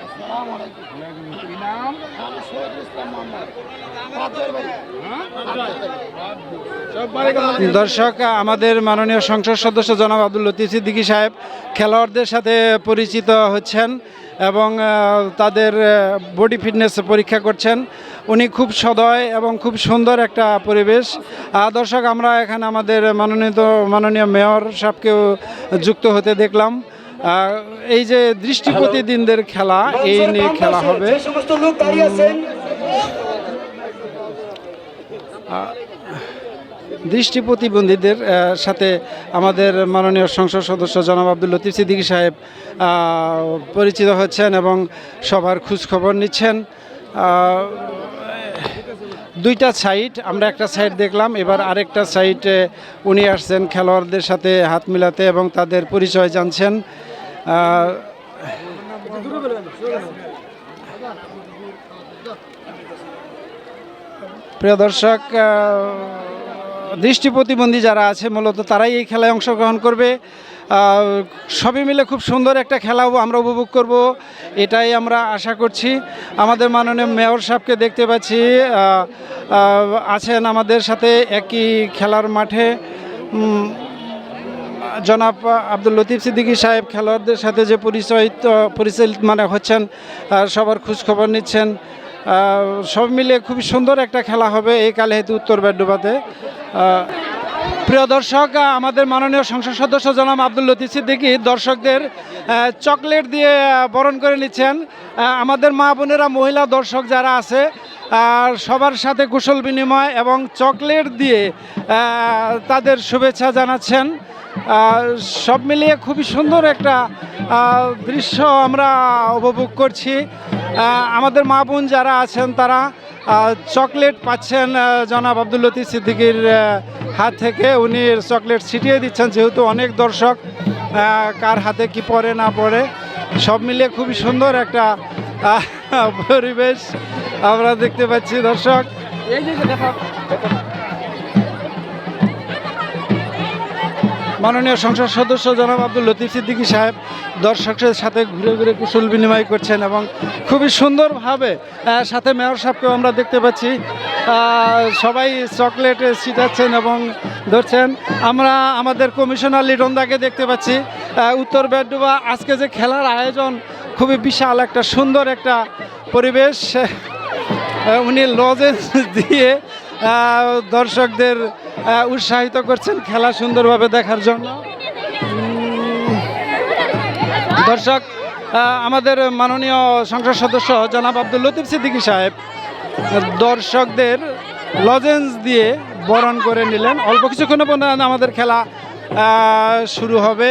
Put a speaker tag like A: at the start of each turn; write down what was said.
A: আসসালামু আলাইকুম নাম দর্শক, আমাদের মাননীয় সংসদ সদস্য জনাব আব্দুল লতিফ সিদ্দিকী সাহেব খেলোয়াড়দের সাথে পরিচিত হচ্ছেন এবং তাদের বডি ফিটনেস পরীক্ষা করছেন। উনি খুব সদয় এবং খুব সুন্দর একটা পরিবেশ। দর্শক, আমরা এখানে আমাদের মাননীয় মাননীয় মেয়র সাহেবকেও যুক্ত হতে দেখলাম। এই যে দৃষ্টি প্রতিদিনদের খেলা এই নিয়ে খেলা হবে। দৃষ্টি প্রতিবন্ধীদের সাথে আমাদের মাননীয় সংসদ সদস্য জনাব আব্দুল লতিফ সিদ্দিকী সাহেব পরিচিত হচ্ছেন এবং সবার খোঁজখবর নিচ্ছেন। দুইটা সাইট, আমরা একটা সাইড দেখলাম, এবার আরেকটা সাইটে উনি আসছেন খেলোয়াড়দের সাথে হাত মিলাতে এবং তাদের পরিচয় জানছেন। প্রিয় দর্শক দৃষ্টি প্রতিবন্ধী যারা আছে, মূলত তারাই এই খেলায় অংশগ্রহণ করবে। সবই মিলে খুব সুন্দর একটা খেলাও আমরা উপভোগ করব, এটাই আমরা আশা করছি। আমাদের মাননীয় মেয়র সাহেবকে দেখতে পাচ্ছি আছেন আমাদের সাথে একই খেলার মাঠে। জনাব আব্দুল লতিফ সিদ্দিকী সাহেব খেলোয়াড়দের সাথে যে পরিচয়িত পরিচালিত মানে হচ্ছেন সবার খোঁজখবর নিচ্ছেন। সব মিলে খুবই সুন্দর একটা খেলা হবে, এই কালে হেতু উত্তর বেডুবাতে প্রিয় দর্শক আমাদের মাননীয় সংসদ সদস্য জনাব আব্দুল লতিফ সিদ্দিকী দর্শকদের চকলেট দিয়ে বরণ করে নিচ্ছেন। আমাদের মা বোনেরা, মহিলা দর্শক যারা আছে আর সবার সাথে কুশল বিনিময় এবং চকলেট দিয়ে তাদের শুভেচ্ছা জানাচ্ছেন। সব মিলিয়ে খুবই সুন্দর একটা দৃশ্য আমরা উপভোগ করছি। আমাদের মা বোন যারা আছেন, তারা চকলেট পাচ্ছেন জনাব আব্দুল লতিফ সিদ্দিকির হাত থেকে উনি চকলেট ছিটিয়ে দিচ্ছেন, যেহেতু অনেক দর্শক কার হাতে কি পরে না পরে সব মিলিয়ে খুবই সুন্দর একটা পরিবেশ আমরা দেখতে পাচ্ছি দর্শক। মাননীয় সংসদ সদস্য জনাব আব্দুল লতিফ সিদ্দিকী সাহেব দর্শকদের সাথে ঘুরে ঘুরে কুশল বিনিময় করছেন এবং খুবই সুন্দরভাবে সাথে মেয়র সাহেবকেও আমরা দেখতে পাচ্ছি। সবাই চকলেট ছিটাচ্ছেন এবং ধরছেন। আমরা আমাদের কমিশনার লিটনদাকে দেখতে পাচ্ছি। উত্তর বেডুবা আজকে যে খেলার আয়োজন, খুবই বিশাল একটা, সুন্দর একটা পরিবেশ। উনি লজেন্স দিয়ে দর্শকদের উৎসাহিত করছেন খেলা সুন্দরভাবে দেখার জন্য দর্শক আমাদের মাননীয় সংসদ সদস্য জনাব আব্দুল লতিফ সিদ্দিকী সাহেব দর্শকদের লজেন্স দিয়ে বরণ করে নিলেন অল্প কিছুক্ষণ পর আমাদের খেলা শুরু হবে